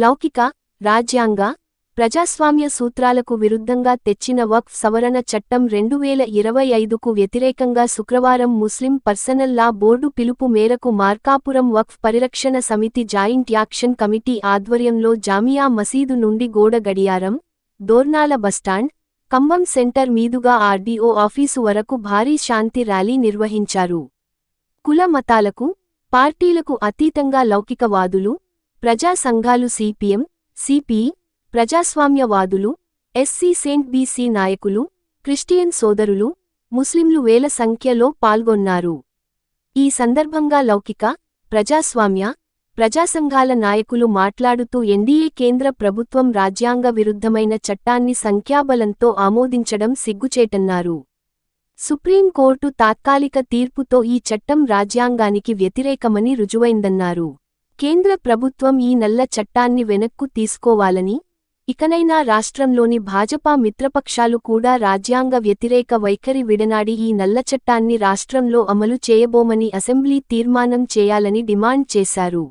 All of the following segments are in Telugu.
లౌకిక రాజ్యాంగ ప్రజాస్వామ్య సూత్రాలకు విరుద్ధంగా తెచ్చిన వక్ఫ్ సవరణ చట్టం రెండు వేల ఇరవై ఐదుకు వ్యతిరేకంగా శుక్రవారం ముస్లిం పర్సనల్ లా బోర్డు పిలుపు మేరకు మార్కాపురం వక్ఫ్ పరిరక్షణ సమితి జాయింట్ యాక్షన్ కమిటీ ఆధ్వర్యంలో జామియా మసీదు నుండి గోడ గడియారం Dornala bus stand Cumbum center మీదుగా ఆర్డీఓ ఆఫీసు వరకు భారీ శాంతి ర్యాలీ నిర్వహించారు. కుల మతాలకు పార్టీలకు అతీతంగా లౌకికవాదులు ప్రజా సంఘాలు సిపిఎం సిపిఈ ప్రజాస్వామ్యవాదులు ఎస్సీ సెయింట్ బీసీ నాయకులు క్రిస్టియన్ సోదరులు ముస్లింలు వేల సంఖ్యలో పాల్గొన్నారు. ఈ సందర్భంగా లౌకిక ప్రజాస్వామ్య ప్రజాసంఘాల నాయకులు మాట్లాడుతూ ఎన్డీఏ కేంద్ర ప్రభుత్వం రాజ్యాంగ విరుద్ధమైన చట్టాన్ని సంఖ్యాబలంతో ఆమోదించడం సిగ్గుచేటన్నారు. సుప్రీంకోర్టు తాత్కాలిక తీర్పుతో ఈ చట్టం రాజ్యాంగానికి వ్యతిరేకమని రుజువైందన్నారు. కేంద్ర ప్రభుత్వం ఈ నల్ల చట్టాన్ని వెనక్కు తీసుకోవాలని ఇకనైనా రాష్ట్రంలోని భాజపా మిత్రపక్షాలు కూడా రాజ్యాంగ వ్యతిరేక వైఖరి విడనాడి ఈ నల్ల చట్టాన్ని రాష్ట్రంలో అమలు చేయబోమని అసెంబ్లీ తీర్మానం చేయాలని డిమాండ్ చేశారు.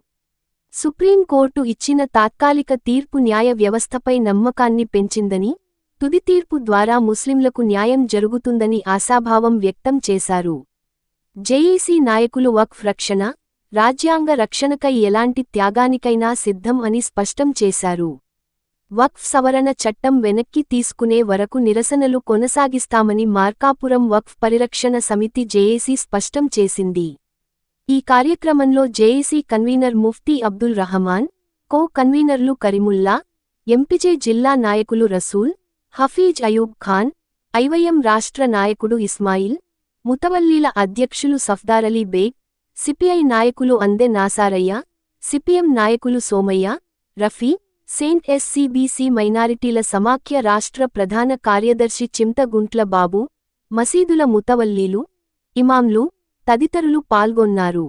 సుప్రీంకోర్టు ఇచ్చిన తాత్కాలిక తీర్పు న్యాయ వ్యవస్థపై నమ్మకాన్ని పెంచిందని తుది తీర్పు ద్వారా ముస్లింలకు న్యాయం జరుగుతుందని ఆశాభావం వ్యక్తం చేశారు. జేఏసీ నాయకులు వక్ఫ్ రక్షణ రాజ్యాంగ రక్షణకై ఎలాంటి త్యాగానికైనా సిద్ధం అని స్పష్టం చేశారు. వక్ఫ్ సవరణ చట్టం వెనక్కి తీసుకునే వరకు నిరసనలు కొనసాగిస్తామని మార్కాపురం వక్ఫ్ పరిరక్షణ సమితి జేఏసీ స్పష్టం చేసింది. ఈ కార్యక్రమంలో JAC convener Mufti Abdul Rahman co కన్వీనర్లు కరిముల్లా ఎంపిజే జిల్లా నాయకులు రసూల్ హఫీజ్ అయూబ్ ఖాన్ ఐవైఎం రాష్ట్ర నాయకుడు ఇస్మాయిల్ ముతవల్లీల అధ్యక్షులు సఫ్దారలీ బేగ్ సిపిఐ నాయకులు అందె నాసారయ్య సిపిఎం నాయకులు సోమయ్య రఫీ సెయింట్ ఎస్సీబీసీ మైనారిటీల సమాఖ్య రాష్ట్ర ప్రధాన కార్యదర్శి చింతగుంట్ల బాబు మసీదుల ముతవల్లీలు ఇమాంలు తదితరులు పాల్గొన్నారు.